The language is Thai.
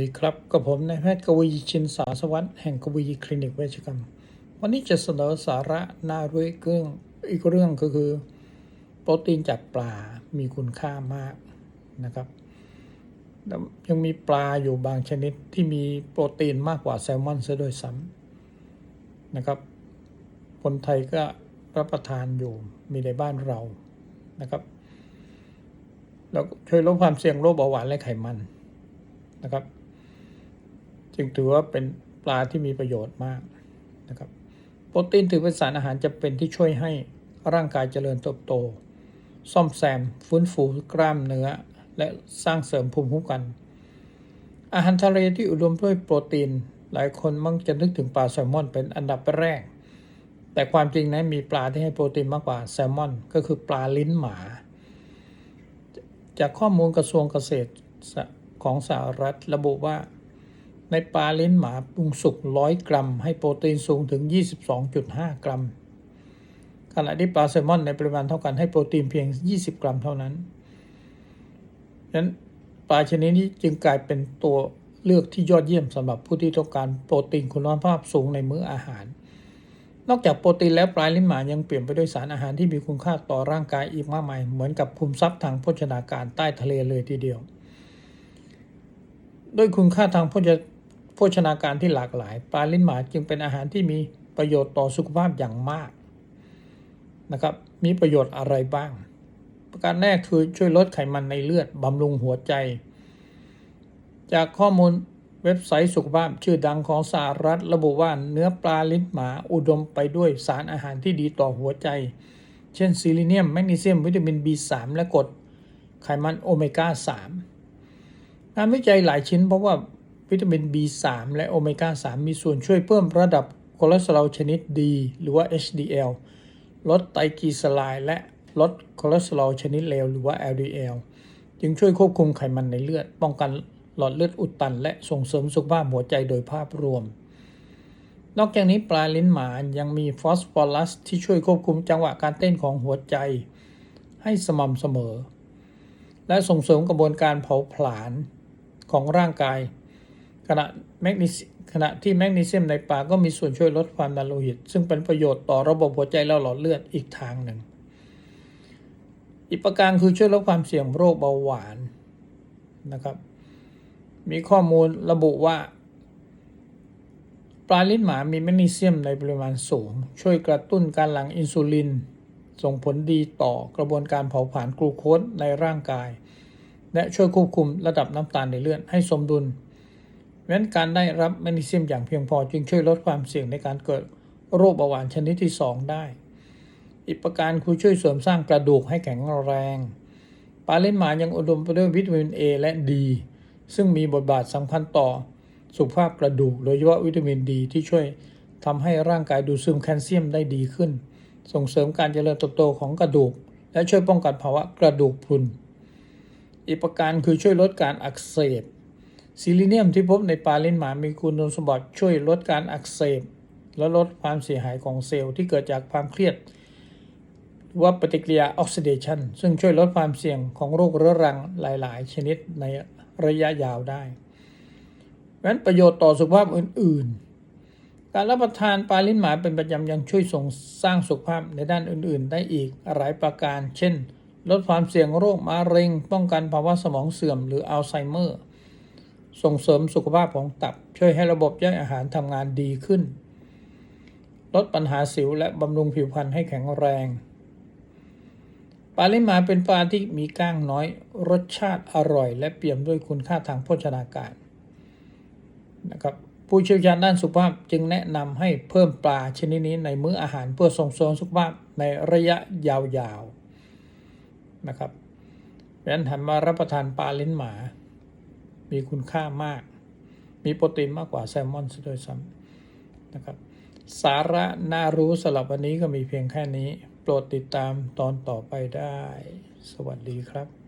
สวัสดีครับกับผมนายแพทย์กวีชินสาสวัสดิ์แห่งกวีคลินิกเวชกรรม วันนี้จะเสนอสาระน่ารู้อีกเรื่องอีกเรื่องก็คือ โปรตีนจากปลา มีคุณค่ามากนะครับแล้วยังมีปลาอยู่บางชนิดที่มีโปรตีนมากกว่าแซลมอนซะด้วยซ้ำนะครับ คนไทยก็รับประทานอยู่มีในบ้านเรานะครับแล้วช่วยลดความเสี่ยงโรคเบาหวานและไขมันนะครับ จึงถือว่าเป็นปลาที่มีประโยชน์มากนะครับโปรตีนถือเป็นสารอาหารจำเป็นที่ช่วยให้ร่างกายเจริญเติบโต ซ่อมแซมฟื้นฟูกล้ามเนื้อ และสร้างเสริมภูมิคุ้มกัน อาหารทะเลที่อุดมด้วยโปรตีน หลายคนมักจะนึกถึงปลาแซลมอนเป็นอันดับแรก แต่ความจริงนั้นมีปลาที่ให้โปรตีนมากกว่าแซลมอน ก็คือปลาลิ้นหมา จากข้อมูลกระทรวงเกษตรของสหรัฐระบุว่า ในปลาเล้นหมาปรุงสุก 100 กรัม ให้โปรตีนสูงถึง 22.5 กรัม ขณะที่ปลาแซลมอนในปริมาณเท่ากันให้โปรตีนเพียง 20 กรัมเท่านั้นฉะนั้นปลาชนิดนี้จึงกลายเป็นตัวเลือกที่ยอดเยี่ยมสำหรับผู้ที่ต้องการโปรตีนคุณภาพสูงในมื้ออาหาร นอกจากโปรตีนแล้วปลาลิ้นหมายังเปลี่ยนไปด้วยสารอาหารที่มีคุณค่าต่อร่างกายอีกมากมาย เหมือนกับคุมทรัพย์ทางโภชนาการใต้ทะเลเลยทีเดียว ด้วยคุณค่าทางโภช ภชนาการที่หลากหลาย ปลาลิ้นหมาจึงเป็นอาหารที่มีประโยชน์ต่อสุขภาพอย่างมากนะครับ มีประโยชน์อะไรบ้าง ประการแรกคือช่วยลดไขมันในเลือดบำรุงหัวใจ จากข้อมูลเว็บไซต์สุขภาพชื่อดังของสหรัฐ ระบุว่าเนื้อปลาลิ้นหมาอุดมไปด้วยสารอาหารที่ดีต่อหัวใจ เช่นซิลิเนียม แมกนีเซียม วิตามิน B3 และกรดไขมันโอเมก้า 3 งานวิจัยหลายชิ้นเพราะว่า วิตามิน B3 และโอเมก้า 3 มีส่วนช่วยเพิ่มระดับคอเลสเตอรอลชนิดดี หรือว่า HDL ลดไตรกลีเซอไรด์และลดคอเลสเตอรอลชนิดเลวหรือว่า LDL จึงช่วยควบคุมไขมันในเลือด ป้องกันหลอดเลือดอุดตัน และส่งเสริมสุขภาพหัวใจโดยภาพรวม นอกจากนี้ปลาลิ้นหมายังมีฟอสฟอรัสที่ช่วยควบคุมจังหวะการเต้นของหัวใจ ให้สม่ำเสมอ และส่งเสริมกระบวนการเผาผลาญของร่างกาย ขณะแมกนีขณะที่แมกนีเซียมในปลาก็มีส่วนช่วยลดความดันโลหิต ซึ่งเป็นประโยชน์ต่อระบบหัวใจและหลอดเลือดอีกทางหนึ่ง อีกประการคือช่วยลดความเสี่ยงโรคเบาหวานนะครับ มีข้อมูลระบุว่า ปลาลิ้นหมามีแมกนีเซียมในปริมาณสูง ช่วยกระตุ้นการหลั่งอินซูลิน ส่งผลดีต่อกระบวนการเผาผลาญกลูโคสในร่างกาย และช่วยควบคุมระดับน้ำตาลในเลือดให้สมดุล เพราะนั้นการได้รับแมกนีเซียมอย่างเพียงพอจึงช่วยลดความเสี่ยงในการเกิดโรคเบาหวานชนิดที่ 2 ได้ อีกประการคือช่วยเสริมสร้างกระดูกให้แข็งแรง ปลาเล่นหมายังอุดมไปด้วยวิตามิน A และ D ซึ่งมีบทบาทสำคัญต่อสุขภาพกระดูก โดยเฉพาะวิตามินดีที่ช่วยทำให้ร่างกายดูดซึมแคลเซียมได้ดีขึ้น ส่งเสริมการเจริญเติบโตของกระดูก และช่วยป้องกันภาวะกระดูกพรุนอีกประการคือช่วยลดการอักเสบ ซิลิเนียมที่พบในปลาลิ้นหมามีคุณสมบัติช่วยลดการอักเสบ และลดความเสียหายของเซลล์ที่เกิดจากความเครียดว่าปฏิกิริยาออกซิเดชันซึ่งช่วยลดความเสี่ยงของโรคเรื้อรังหลาย ๆ ชนิดในระยะยาวได้งั้นประโยชน์ต่อสุขภาพอื่น ๆ การรับประทานปลาลิ้นหมาเป็นประจำยังช่วยส่งสร้างสุขภาพในด้านอื่น ๆ ได้อีกหลายประการ เช่น ลดความเสี่ยงโรคมะเร็ง ป้องกันภาวะสมองเสื่อมหรืออัลไซเมอร์ ส่งเสริมสุขภาพของตับ ช่วยให้ระบบย่อยอาหารทำงานดีขึ้น ลดปัญหาสิวและบำรุงผิวพรรณให้แข็งแรง ปลาลิ้นหมาเป็นปลาที่มีก้างน้อย รสชาติอร่อย และเปี่ยมด้วยคุณค่าทางโภชนาการนะครับผู้เชี่ยวชาญด้านสุขภาพจึงแนะนำให้เพิ่มปลาชนิดนี้ในมื้ออาหารเพื่อส่งเสริมสุขภาพในระยะยาวๆนะครับเพราะฉะนั้นหันมารับประทานปลาลิ้นหมา มีคุณค่ามาก มีโปรตีนมากกว่าแซลมอนซะด้วยซ้ำนะครับ สาระน่ารู้สำหรับวันนี้ก็มีเพียงแค่นี้ โปรดติดตามตอนต่อไปได้ สวัสดีครับ